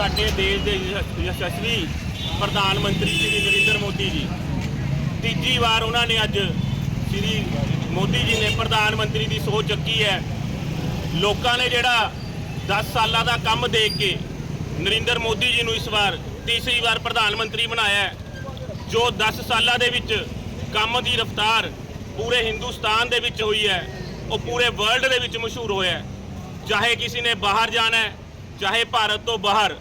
ਸਾਡੇ ਦੇਸ਼ ਦੇ ਯਸ਼- ਯਸ਼ਸਵੀ ਪ੍ਰਧਾਨ ਮੰਤਰੀ ਸ਼੍ਰੀ ਨਰਿੰਦਰ ਮੋਦੀ ਜੀ। ਤੀਜੀ ਵਾਰ ਉਹਨਾਂ ਨੇ ਅੱਜ ਸ਼੍ਰੀ ਮੋਦੀ ਜੀ ਨੇ ਪ੍ਰਧਾਨ ਮੰਤਰੀ ਦੀ ਸੋਚ ਚੱਕੀ ਹੈ। ਲੋਕਾਂ ਨੇ ਜਿਹੜਾ 10 ਸਾਲਾਂ ਦਾ ਕੰਮ ਦੇਖ ਕੇ ਨਰਿੰਦਰ ਮੋਦੀ ਜੀ ਨੂੰ ਇਸ ਵਾਰ ਤੀਸਰੀ ਵਾਰ ਪ੍ਰਧਾਨ ਮੰਤਰੀ ਬਣਾਇਆ ਜੋ 10 ਸਾਲਾਂ ਦੇ ਵਿੱਚ ਕੰਮ ਦੀ ਰਫ਼ਤਾਰ ਪੂਰੇ ਹਿੰਦੁਸਤਾਨ ਦੇ ਵਿੱਚ ਹੋਈ ਹੈ, ਉਹ ਪੂਰੇ ਵਰਲਡ ਦੇ ਵਿੱਚ ਮਸ਼ਹੂਰ ਹੋਇਆ ਚਾਹੇ ਕਿਸੇ ਨੇ ਬਾਹਰ ਜਾਣਾ ਹੈ ਚਾਹੇ ਭਾਰਤ ਤੋਂ ਬਾਹਰ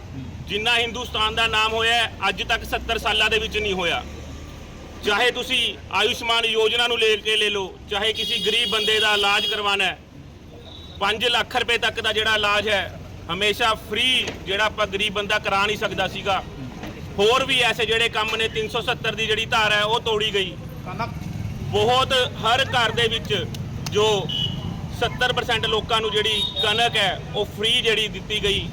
ਜਿੰਨਾ ਹਿੰਦੁਸਤਾਨ ਦਾ ਨਾਮ ਹੋਇਆ ਅੱਜ ਤੱਕ 70 ਸਾਲਾਂ ਦੇ ਵਿੱਚ ਨਹੀਂ ਹੋਇਆ। ਚਾਹੇ ਤੁਸੀਂ ਆਯੁਸ਼ਮਾਨ ਯੋਜਨਾ ਨੂੰ ਲੈ ਕੇ ਲੈ ਲਓ ਚਾਹੇ ਕਿਸੇ ਗਰੀਬ ਬੰਦੇ ਦਾ ਇਲਾਜ ਕਰਵਾਉਣਾ ਹੈ 5 ਲੱਖ ਰੁਪਏ ਤੱਕ ਦਾ ਜਿਹੜਾ ਇਲਾਜ ਹੈ ਹਮੇਸ਼ਾ ਫ੍ਰੀ ਜਿਹੜਾ ਆਪਾਂ ਗਰੀਬ ਬੰਦਾ ਕਰਾ ਨਹੀਂ ਸਕਦਾ ਸੀਗਾ। ਹੋਰ ਵੀ ਐਸੇ ਜਿਹੜੇ ਕੰਮ ਨੇ 370 ਦੀ ਜਿਹੜੀ ਧਾਰਾ ਹੈ ਉਹ ਤੋੜੀ ਗਈ। ਬਹੁਤ ਹਰ ਘਰ ਦੇ ਵਿੱਚ ਜੋ 70% ਲੋਕਾਂ ਨੂੰ ਜਿਹੜੀ ਕਣਕ ਹੈ, ਉਹ ਫ੍ਰੀ ਜਿਹੜੀ ਦਿੱਤੀ ਗਈ।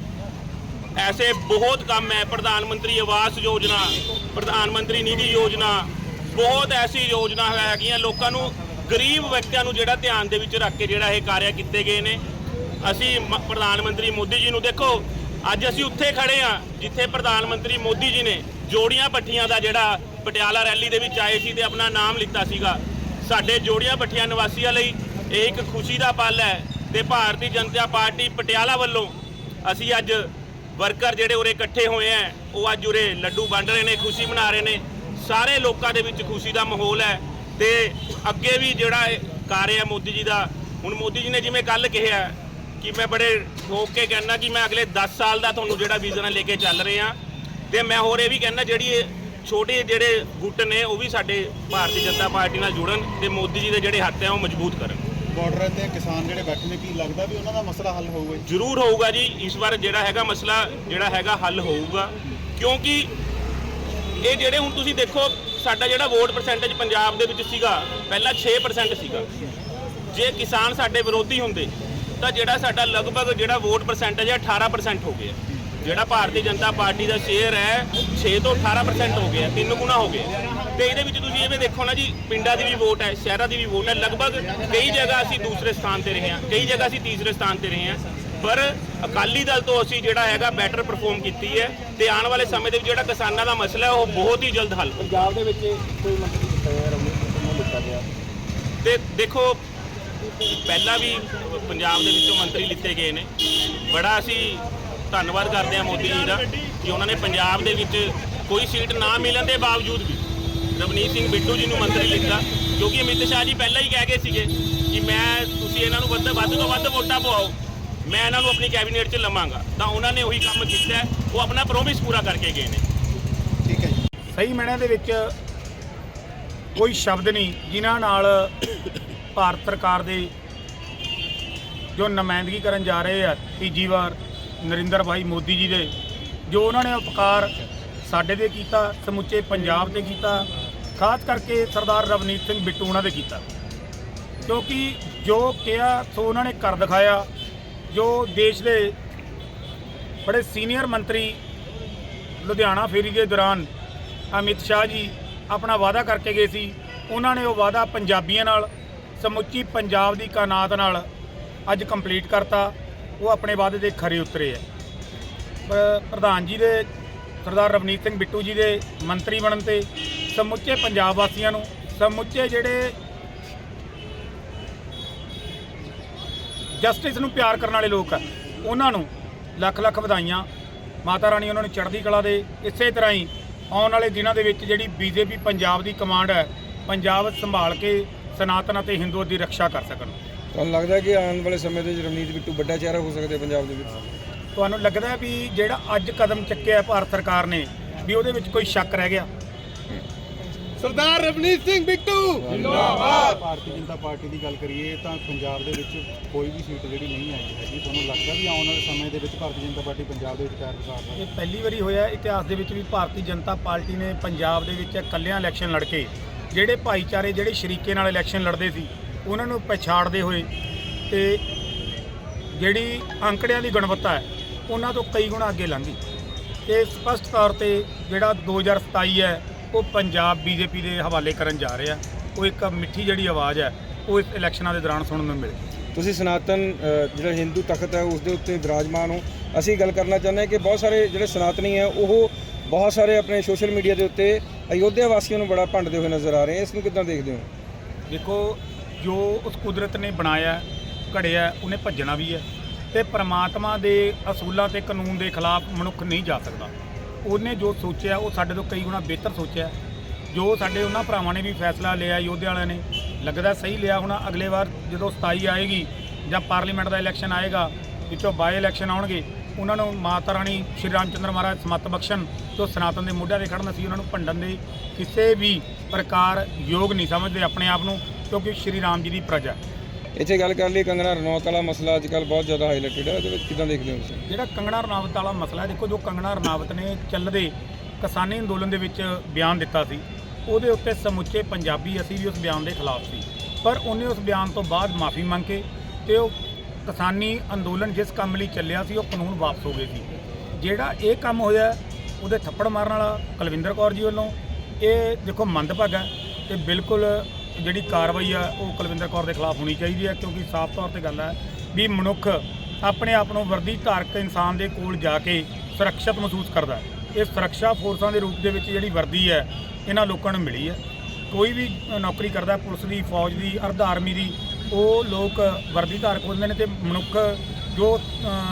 ਐਸੇ ਬਹੁਤ ਕੰਮ ਹੈ, ਪ੍ਰਧਾਨ ਮੰਤਰੀ ਆਵਾਸ ਯੋਜਨਾ, ਪ੍ਰਧਾਨ ਮੰਤਰੀ ਨਿਧੀ ਯੋਜਨਾ, ਬਹੁਤ ਐਸੀ ਯੋਜਨਾ ਹੈਗੀਆਂ, ਲੋਕਾਂ ਨੂੰ, ਗਰੀਬ ਵਿਅਕਤੀਆਂ ਨੂੰ ਜਿਹੜਾ ਧਿਆਨ ਦੇ ਵਿੱਚ ਰੱਖ ਕੇ ਜਿਹੜਾ ਇਹ ਕਾਰਿਆ ਕੀਤੇ ਗਏ ਨੇ। ਅਸੀਂ ਮ- ਪ੍ਰਧਾਨ ਮੰਤਰੀ ਮੋਦੀ ਜੀ ਨੂੰ ਦੇਖੋ, ਅੱਜ ਅਸੀਂ ਉੱਥੇ ਖੜੇ ਆ ਜਿੱਥੇ ਪ੍ਰਧਾਨ ਮੰਤਰੀ ਮੋਦੀ ਜੀ ਨੇ ਜੋੜੀਆਂ ਪੱਠੀਆਂ ਦਾ ਜਿਹੜਾ ਪਟਿਆਲਾ ਰੈਲੀ ਦੇ ਵਿੱਚ ਆਏ ਸੀ ਤੇ ਆਪਣਾ ਨਾਮ ਲਿੱਤਾ ਸੀਗਾ। ਸਾਡੇ ਜੋੜੀਆਂ ਪੱਠੀਆਂ ਨਿਵਾਸੀਆਂ ਲਈ ਇਹ ਇੱਕ ਖੁਸ਼ੀ ਦਾ ਪਲ ਹੈ ਤੇ ਭਾਰਤੀ ਜਨਤਾ ਪਾਰਟੀ ਪਟਿਆਲਾ ਵੱਲੋਂ ਅਸੀਂ ਅੱਜ ਵਰਕਰ ਜਿਹੜੇ ਉਰੇ ਇਕੱਠੇ ਹੋਏ ਆ ਉਹ ਅੱਜ ਉਰੇ ਲੱਡੂ ਵੰਡ ਰਹੇ ਨੇ, ਖੁਸ਼ੀ ਮਨਾ ਰਹੇ ਨੇ। ਸਾਰੇ ਲੋਕਾਂ ਦੇ ਵਿੱਚ ਖੁਸ਼ੀ ਦਾ ਮਾਹੌਲ ਹੈ ਤੇ ਅੱਗੇ ਵੀ ਜਿਹੜਾ ਇਹ ਮੋਦੀ ਜੀ ਦਾ, ਹੁਣ ਮੋਦੀ ਜੀ ਨੇ ਜਿਵੇਂ ਕੱਲ ਕਿਹਾ ਕਿ ਮੈਂ ਬੜੇ ਠੋਕ ਕੇ ਕਹਿੰਦਾ ਕਿ ਮੈਂ ਅਗਲੇ 10 ਸਾਲ ਦਾ ਤੁਹਾਨੂੰ ਜਿਹੜਾ ਵਿਜ਼ਨ ਲੈ ਕੇ ਚੱਲ ਰਹੇ ਆ ਤੇ ਮੈਂ ਹੋਰ ਇਹ ਵੀ ਕਹਿੰਦਾ ਜਿਹੜੀ ਛੋਟੇ ਜਿਹੜੇ ਗੁੱਟ ਨੇ, ਉਹ ਵੀ ਸਾਡੇ ਭਾਰਤੀ ਜਨਤਾ ਪਾਰਟੀ ਨਾਲ ਜੁੜਨ ਤੇ ਮੋਦੀ ਜੀ ਦੇ ਜਿਹੜੇ ਹੱਥ ਹੈ, ਉਹ ਮਜ਼ਬੂਤ ਕਰਨ। ਬਾਰਡਰ ਤੇ ਕਿਸਾਨ ਜਿਹੜੇ ਬੈਠੇ ਨੇ, ਕੀ ਲੱਗਦਾ ਵੀ ਉਹਨਾਂ ਦਾ ਮਸਲਾ ਹੱਲ ਹੋਊਗਾ? ਜ਼ਰੂਰ ਹੋਊਗਾ ਜੀ। ਇਸ ਵਾਰ ਜਿਹੜਾ ਹੈਗਾ ਮਸਲਾ, ਜਿਹੜਾ ਹੈਗਾ ਹੱਲ ਹੋਊਗਾ। ਕਿਉਂਕਿ ਇਹ ਜਿਹੜੇ ਹੁਣ ਤੁਸੀਂ ਦੇਖੋ, ਸਾਡਾ ਜਿਹੜਾ ਵੋਟ ਪਰਸੈਂਟੇਜ ਪੰਜਾਬ ਦੇ ਵਿੱਚ ਸੀਗਾ, ਪਹਿਲਾਂ 6% ਸੀਗਾ। ਜੇ ਕਿਸਾਨ ਸਾਡੇ ਵਿਰੋਧੀ ਹੁੰਦੇ, ਤਾਂ ਜਿਹੜਾ ਸਾਡਾ ਲਗਭਗ ਜਿਹੜਾ ਵੋਟ ਪਰਸੈਂਟੇਜ ਹੈ 18% ਹੋ ਗਿਆ। ਜਿਹੜਾ ਭਾਰਤੀ ਜਨਤਾ ਪਾਰਟੀ ਦਾ ਸ਼ੇਅਰ ਹੈ 6 ਤੋਂ 18% ਹੋ ਗਿਆ ਤਿੰਨ ਗੁਣਾ ਹੋ ਗਿਆ। ਤੇ ਇਹਦੇ ਵਿੱਚ ਤੁਸੀਂ ਇਹ ਵੀ ਦੇਖੋ ਨਾ ਜੀ ਪਿੰਡਾਂ ਦੀ ਵੀ ਵੋਟ ਹੈ ਸ਼ਹਿਰਾਂ ਦੀ ਵੀ ਵੋਟ ਹੈ। ਲਗਭਗ ਕਈ ਜਗ੍ਹਾ ਅਸੀਂ ਦੂਸਰੇ ਸਥਾਨ ਤੇ ਰਹੇ ਹਾਂ ਕਈ ਜਗ੍ਹਾ ਅਸੀਂ ਤੀਸਰੇ ਸਥਾਨ ਤੇ ਰਹੇ ਹਾਂ। ਪਰ ਅਕਾਲੀ ਦਲ ਤੋਂ ਅਸੀਂ ਜਿਹੜਾ ਹੈਗਾ ਬੈਟਰ ਪਰਫਾਰਮ ਕੀਤੀ ਹੈ ਤੇ ਆਉਣ ਵਾਲੇ ਸਮੇਂ ਦੇ ਵਿੱਚ ਜਿਹੜਾ ਕਿਸਾਨਾਂ ਦਾ ਮਸਲਾ ਹੈ ਉਹ ਬਹੁਤ ਹੀ ਜਲਦ ਹੱਲ। ਪੰਜਾਬ ਦੇ ਵਿੱਚ ਕੋਈ ਮੰਤਰੀ ਨੂੰ ਲਿੱਤਾ ਗਿਆ? ਤੇ ਦੇਖੋ ਪਹਿਲਾਂ ਵੀ ਪੰਜਾਬ ਦੇ ਵਿੱਚੋਂ ਮੰਤਰੀ ਲਿੱਤੇ ਗਏ ਨੇ। ਬੜਾ ਅਸੀਂ ਧੰਨਵਾਦ ਕਰਦੇ ਹਾਂ ਮੋਦੀ ਜੀ ਦਾ ਕਿ ਉਹਨਾਂ ਨੇ ਪੰਜਾਬ ਦੇ ਵਿੱਚ ਕੋਈ ਸੀਟ ਨਾ ਮਿਲਣ ਦੇ ਬਾਵਜੂਦ ਵੀ ਰਵਨੀਤ ਸਿੰਘ ਬਿੱਟੂ ਜੀ ਨੂੰ ਮੰਤਰੀ ਲਿੱਤਾ ਕਿਉਂਕਿ ਅਮਿਤ ਸ਼ਾਹ ਜੀ ਪਹਿਲਾਂ ਹੀ ਕਹਿ ਗਏ ਸੀਗੇ ਕਿ ਮੈਂ ਤੁਸੀਂ ਇਹਨਾਂ ਨੂੰ ਵੱਧ ਵੱਧ ਤੋਂ ਵੱਧ ਵੋਟਾਂ ਪਵਾਓ ਮੈਂ ਇਹਨਾਂ ਨੂੰ ਆਪਣੀ ਕੈਬਨਿਟ 'ਚ ਲਵਾਂਗਾ ਤਾਂ ਉਹਨਾਂ ਨੇ ਉਹੀ ਕੰਮ ਕੀਤਾ। ਉਹ ਆਪਣਾ ਪ੍ਰੋਮਿਸ ਪੂਰਾ ਕਰਕੇ ਗਏ ਨੇ ਠੀਕ ਹੈ ਜੀ ਸਹੀ ਮੈਨੇ ਦੇ ਵਿੱਚ ਕੋਈ ਸ਼ਬਦ ਨਹੀਂ ਜਿਨ੍ਹਾਂ ਨਾਲ ਭਾਰਤ ਸਰਕਾਰ ਦੇ ਜੋ ਨੁਮਾਇੰਦਗੀ ਕਰਨ ਜਾ ਰਹੇ ਆ ਤੀਜੀ ਵਾਰ ਨਰਿੰਦਰ ਭਾਈ ਮੋਦੀ ਜੀ ਦੇ, ਜੋ ਉਹਨਾਂ ਨੇ ਉਪਕਾਰ ਸਾਡੇ ਤੇ ਕੀਤਾ, ਸਮੁੱਚੇ ਪੰਜਾਬ ਤੇ ਕੀਤਾ, ਖਾਸ ਕਰਕੇ ਸਰਦਾਰ ਰਵਨੀਤ ਸਿੰਘ ਬਿੱਟੂ ਉਹਨਾਂ ਦੇ ਕੀਤਾ। ਕਿਉਂਕਿ ਜੋ ਕਿਹਾ, ਸੋ ਉਹਨਾਂ ਨੇ ਕਰ ਦਿਖਾਇਆ, ਜੋ ਦੇਸ਼ ਦੇ ਬੜੇ ਸੀਨੀਅਰ ਮੰਤਰੀ ਲੁਧਿਆਣਾ ਫੇਰੀ ਦੇ ਦੌਰਾਨ ਅਮਿਤ ਸ਼ਾਹ ਜੀ ਆਪਣਾ ਵਾਅਦਾ ਕਰਕੇ ਗਏ ਸੀ, ਉਹਨਾਂ ਨੇ ਉਹ ਵਾਅਦਾ ਪੰਜਾਬੀਆਂ ਨਾਲ, ਸਮੁੱਚੀ ਪੰਜਾਬ ਦੀ ਕਾਇਨਾਤ ਨਾਲ ਅੱਜ ਕੰਪਲੀਟ ਕਰਤਾ। ਉਹ ਆਪਣੇ ਵਾਅਦੇ ਦੇ ਖਰੇ ਉਤਰੇ ਹੈ ਪ੍ਰਧਾਨ ਜੀ ਦੇ, ਸਰਦਾਰ ਰਵਨੀਤ ਸਿੰਘ ਬਿੱਟੂ ਜੀ ਦੇ ਮੰਤਰੀ ਬਣਨ ਤੇ ਸਮੁੱਚੇ ਪੰਜਾਬ ਵਾਸੀਆਂ ਨੂੰ, ਸਮੁੱਚੇ ਜਿਹੜੇ ਜਸਟਿਸ ਨੂੰ ਪਿਆਰ ਕਰਨ ਵਾਲੇ ਲੋਕ ਆ, ਉਹਨਾਂ ਨੂੰ ਲੱਖ ਲੱਖ ਵਧਾਈਆਂ। ਮਾਤਾ ਰਾਣੀ ਉਹਨਾਂ ਨੂੰ ਚੜ੍ਹਦੀ ਕਲਾ ਦੇ, ਇਸੇ ਤਰ੍ਹਾਂ ਹੀ ਆਉਣ ਵਾਲੇ ਦਿਨਾਂ ਦੇ ਵਿੱਚ ਜਿਹੜੀ ਬੀਜੇਪੀ ਪੰਜਾਬ ਦੀ ਕਮਾਂਡ ਹੈ, ਪੰਜਾਬ ਸੰਭਾਲ ਕੇ ਸਨਾਤਨ ਅਤੇ ਹਿੰਦੂ ਦੀ ਰੱਖਿਆ ਕਰ ਸਕਣ। ਤੁਹਾਨੂੰ ਲੱਗਦਾ ਕਿ ਆਉਣ ਵਾਲੇ ਸਮੇਂ ਦੇ ਵਿੱਚ ਰਮਨੀਤ ਬਿੱਟੂ ਵੱਡਾ ਚਿਹਰਾ ਹੋ ਸਕਦੇ ਪੰਜਾਬ ਦੇ ਵਿੱਚ? ਤੁਹਾਨੂੰ ਲੱਗਦਾ ਹੈ ਵੀ ਜਿਹੜਾ ਅੱਜ ਕਦਮ ਚੱਕਿਆ ਹੈ ਭਾਰਤ ਸਰਕਾਰ ਨੇ ਵੀ ਉਹਦੇ ਵਿੱਚ ਕੋਈ ਸ਼ੱਕ ਰਹਿ ਗਿਆ? ਸਰਦਾਰ ਰਵਨੀਤ ਸਿੰਘ ਬਿੱਟੂ! ਜਿੰਦਾਬਾਦ! ਭਾਰਤੀ ਜਨਤਾ ਪਾਰਟੀ ਦੀ ਗੱਲ ਕਰੀਏ ਤਾਂ ਪੰਜਾਬ ਦੇ ਵਿੱਚ ਕੋਈ ਵੀ ਸੀਟ ਜਿਹੜੀ ਨਹੀਂ ਆਈ ਹੈਗੀ ਤੁਹਾਨੂੰ ਲੱਗਦਾ ਵੀ ਆਉਣ ਵਾਲੇ ਸਮੇਂ ਦੇ ਵਿੱਚ ਭਾਰਤੀ ਜਨਤਾ ਪਾਰਟੀ ਪੰਜਾਬ ਦੇ ਵਿੱਚ ਪਸਾਰ ਸਕਦੀ ਇਹ ਪਹਿਲੀ ਵਾਰੀ ਹੋਇਆ ਇਤਿਹਾਸ ਦੇ ਵਿੱਚ ਵੀ ਭਾਰਤੀ ਜਨਤਾ ਪਾਰਟੀ ਨੇ ਪੰਜਾਬ ਦੇ ਵਿੱਚ ਇਕੱਲਿਆਂ ਇਲੈਕਸ਼ਨ ਲੜ ਕੇ ਜਿਹੜੇ ਭਾਈਚਾਰੇ ਜਿਹੜੇ ਸ਼ਰੀਕੇ ਨਾਲ ਇਲੈਕਸ਼ਨ ਲੜਦੇ ਸੀ ਉਹਨਾਂ ਨੂੰ ਪਛਾੜਦੇ ਹੋਏ ਤੇ ਜਿਹੜੀ ਅੰਕੜਿਆਂ ਦੀ ਗੁਣਵੱਤਾ ਹੈ ਉਹਨਾਂ ਤੋਂ ਕਈ ਗੁਣਾ ਅੱਗੇ ਲੰਘੀ। ਤੇ ਸਪਸ਼ਟ ਤੌਰ ਤੇ ਜਿਹੜਾ 2027 ਹੈ ਉਹ ਪੰਜਾਬ ਬੀਜੇਪੀ ਦੇ ਹਵਾਲੇ ਕਰਨ ਜਾ ਰਿਹਾ। ਉਹ ਇੱਕ ਮਿੱਠੀ ਜਿਹੜੀ ਆਵਾਜ਼ ਹੈ ਉਹ ਇਸ ਇਲੈਕਸ਼ਨਾਂ ਦੇ ਦੌਰਾਨ ਸੁਣਨ ਨੂੰ ਮਿਲੀ। ਤੁਸੀਂ ਸਨਾਤਨ ਜਿਹੜਾ ਹਿੰਦੂ ਤਖਤ ਹੈ ਉਸ ਦੇ ਉੱਤੇ ਵਿਰਾਜਮਾਨ ਹੋ। ਅਸੀਂ ਗੱਲ ਕਰਨਾ ਚਾਹੁੰਦੇ ਹਾਂ ਕਿ ਬਹੁਤ ਸਾਰੇ ਜਿਹੜੇ ਸਨਾਤਨੀ ਹੈ ਉਹ ਬਹੁਤ ਸਾਰੇ ਆਪਣੇ ਸੋਸ਼ਲ ਮੀਡੀਆ ਦੇ ਉੱਤੇ ਅਯੋਧਿਆ ਵਾਸੀਆਂ ਨੂੰ ਬੜਾ ਭੰਡਦੇ ਹੋਏ ਨਜ਼ਰ ਆ ਰਹੇ ਇਸ ਨੂੰ ਕਿੱਦਾਂ ਦੇਖਦੇ ਹੋ? ਦੇਖੋ ਜੋ ਉਸ ਕੁਦਰਤ ਨੇ ਬਣਾਇਆ, ਘੜਿਆ, ਉਹਨੇ ਭੱਜਣਾ ਵੀ ਹੈ ਤੇ ਪ੍ਰਮਾਤਮਾ ਦੇ ਅਸੂਲਾਂ ਤੇ ਕਾਨੂੰਨ ਦੇ ਖਿਲਾਫ ਮਨੁੱਖ ਨਹੀਂ ਜਾ ਸਕਦਾ। ਉਹਨੇ ਜੋ ਸੋਚਿਆ, ਉਹ ਸਾਡੇ ਤੋਂ ਕਈ ਗੁਣਾ ਬਿਹਤਰ ਸੋਚਿਆ। ਜੋ ਸਾਡੇ ਉਹਨਾਂ ਭਰਾਵਾਂ ਨੇ ਵੀ ਫੈਸਲਾ ਲਿਆ, ਯੋਧਿਆਂ ਵਾਲਿਆਂ ਨੇ, ਲੱਗਦਾ ਸਹੀ ਲਿਆ ਹੁਣ, ਅਗਲੇ ਵਾਰ ਜਦੋਂ 27 ਆਏਗੀ ਜਾਂ ਪਾਰਲੀਮੈਂਟ ਦਾ ਇਲੈਕਸ਼ਨ ਆਏਗਾ, ਵਿੱਚੋਂ ਬਾਈ ਇਲੈਕਸ਼ਨ ਆਉਣਗੇ, ਉਹਨਾਂ ਨੂੰ ਮਾਤਾ ਰਾਣੀ ਸ਼੍ਰੀ ਰਾਮਚੰਦਰ ਮਹਾਰਾਜ ਸਮਤ ਬਖਸ਼ਣ, ਜੋ ਸਨਾਤਨ ਦੇ ਮੋਢਿਆਂ ਤੇ ਖੜਨ, ਅਸੀਂ ਉਹਨਾਂ ਨੂੰ ਭੰਡਣ ਦੇ ਕਿਸੇ ਵੀ ਪ੍ਰਕਾਰ ਯੋਗ ਨਹੀਂ ਸਮਝਦੇ, ਆਪਣੇ ਆਪ ਨੂੰ ਕਿਉਂਕਿ ਸ਼੍ਰੀ ਰਾਮ ਜੀ ਦੀ ਪ੍ਰਜਾ। ਇੱਥੇ ਗੱਲ ਕਰ ਲਈ ਕੰਗਣਾ ਰਣੌਤ ਵਾਲਾ ਮਸਲਾ ਅੱਜ ਕੱਲ੍ਹ ਬਹੁਤ ਜ਼ਿਆਦਾ ਹਾਈਲਾਈਟਡ ਹੈ ਉਹਦੇ ਵਿੱਚ ਕਿੱਦਾਂ ਦੇਖਦੇ ਹੋ ਤੁਸੀਂ? ਜਿਹੜਾ ਕੰਗਣਾ ਰਣਾਵਤ ਵਾਲਾ ਮਸਲਾ ਹੈ ਦੇਖੋ ਜੋ ਕੰਗਣਾ ਰਣਾਵਤ ਨੇ ਚੱਲਦੇ ਕਿਸਾਨੀ ਅੰਦੋਲਨ ਦੇ ਵਿੱਚ ਬਿਆਨ ਦਿੱਤਾ ਸੀ ਉਹਦੇ ਉੱਤੇ ਸਮੁੱਚੇ ਪੰਜਾਬੀ ਅਸੀਂ ਵੀ ਉਸ ਬਿਆਨ ਦੇ ਖਿਲਾਫ ਸੀ। ਪਰ ਉਹਨੇ ਉਸ ਬਿਆਨ ਤੋਂ ਬਾਅਦ ਮਾਫੀ ਮੰਗ ਕੇ ਤੇ ਉਹ ਕਿਸਾਨੀ ਅੰਦੋਲਨ ਜਿਸ ਕੰਮ ਲਈ ਚੱਲਿਆ ਸੀ ਉਹ ਕਾਨੂੰਨ ਵਾਪਸ ਹੋ ਗਏ ਸੀ। ਜਿਹੜਾ ਇਹ ਕੰਮ ਹੋਇਆ ਉਹਦੇ ਥੱਪੜ ਮਾਰਨ ਵਾਲਾ ਕੁਲਵਿੰਦਰ ਕੌਰ ਜੀ ਵੱਲੋਂ ਇਹ ਦੇਖੋ ਮੰਦਭਾਗਾ ਤੇ ਬਿਲਕੁਲ ਜਿਹੜੀ ਕਾਰਵਾਈ ਆ, ਉਹ ਕੁਲਵਿੰਦਰ ਕੌਰ ਦੇ ਖਿਲਾਫ ਹੋਣੀ ਚਾਹੀਦੀ ਹੈ ਕਿਉਂਕਿ ਸਾਫ਼ ਤੌਰ ਤੇ ਗੱਲ ਹੈ ਵੀ ਮਨੁੱਖ ਆਪਣੇ ਆਪ ਨੂੰ ਵਰਦੀ ਧਾਰਕ ਇਨਸਾਨ ਦੇ ਕੋਲ ਜਾ ਕੇ ਸੁਰੱਖਿਅਤ ਮਹਿਸੂਸ ਕਰਦਾ ਹੈ। ਇਹ ਸੁਰੱਖਿਆ ਫੋਰਸਾਂ ਦੇ ਰੂਪ ਦੇ ਵਿੱਚ ਜਿਹੜੀ ਵਰਦੀ ਹੈ, ਇਹਨਾਂ ਲੋਕਾਂ ਨੂੰ ਮਿਲੀ ਹੈ। ਕੋਈ ਵੀ ਨੌਕਰੀ ਕਰਦਾ, ਪੁਲਿਸ ਦੀ, ਫੌਜ ਦੀ, ਅਰਧ ਆਰਮੀ ਦੀ, ਉਹ ਲੋਕ ਵਰਦੀ ਧਾਰਕ ਹੁੰਦੇ ਨੇ ਤੇ ਮਨੁੱਖ ਜੋ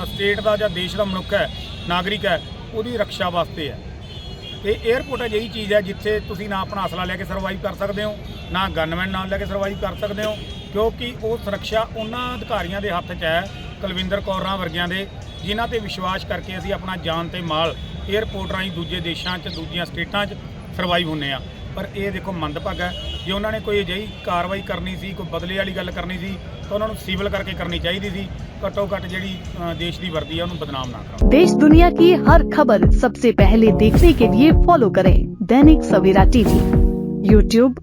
ਸਟੇਟ ਦਾ ਜਾਂ ਦੇਸ਼ ਦਾ ਮਨੁੱਖ ਹੈ, ਨਾਗਰਿਕ ਹੈ, ਉਹਦੀ ਰੱਖਿਆ ਵਾਸਤੇ ਹੈ। ਤੇ 에ਅਰਪੋਰਟ ਅਜਿਹੀ ਚੀਜ਼ ਹੈ, ਜਿੱਥੇ ਤੁਸੀਂ ਨਾ ਆਪਣਾ ਅਸਲਾ ਲੈ ਕੇ ਸਰਵਾਈਵ ਕਰ ਸਕਦੇ ਹੋ। ਨਾ ਗਨਮੈਨ ਨਾਲ ਲੈ ਕੇ ਸਰਵਾਈਵ ਕਰ ਸਕਦੇ ਹੋ, ਕਿਉਂਕਿ ਉਹ ਸੁਰੱਖਿਆ ਉਹਨਾਂ ਅਧਿਕਾਰੀਆਂ ਦੇ ਹੱਥ 'ਚ ਹੈ, ਕੁਲਵਿੰਦਰ ਕੌਰਾਂ ਵਰਗਿਆਂ ਦੇ, ਜਿਨ੍ਹਾਂ ਤੇ ਵਿਸ਼ਵਾਸ ਕਰਕੇ ਅਸੀਂ ਆਪਣਾ ਜਾਨ ਤੇ ਮਾਲ 에ਅਰਪੋਰਟ ਰਾਹੀਂ ਦੂਜੇ ਦੇਸ਼ਾਂ 'ਚ, ਦੂਜੀਆਂ ਸਟੇਟਾਂ 'ਚ ਸਰਵਾਈਵ ਹੁੰਨੇ ਆ ਪਰ ਇਹ ਦੇਖੋ ਮੰਦਭਾਗ ਹੈ, ਜੇ ਉਹਨਾਂ ਨੇ ਕੋਈ ਅਜਿਹੀ ਕਾਰਵਾਈ ਕਰਨੀ ਸੀ, ਕੋਈ ਬਦਲੇ ਵਾਲੀ ਗੱਲ ਕਰਨੀ ਸੀ, ਤਾਂ ਉਹਨਾਂ ਨੂੰ ਸਿਵਲ ਕਰਕੇ ਕਰਨੀ ਚਾਹੀਦੀ ਸੀ, ਘੱਟੋ ਘੱਟ ਜਿਹੜੀ ਦੇਸ਼ ਦੀ ਵਰਦੀ ਹੈ ਉਹਨੂੰ ਬਦਨਾਮ ਨਾ ਕਰੋ। ਦੇਸ਼ दुनिया ਕੀ ਹਰ ਖਬਰ सबसे पहले देखने के लिए फॉलो करें Dainik Savera TV YouTube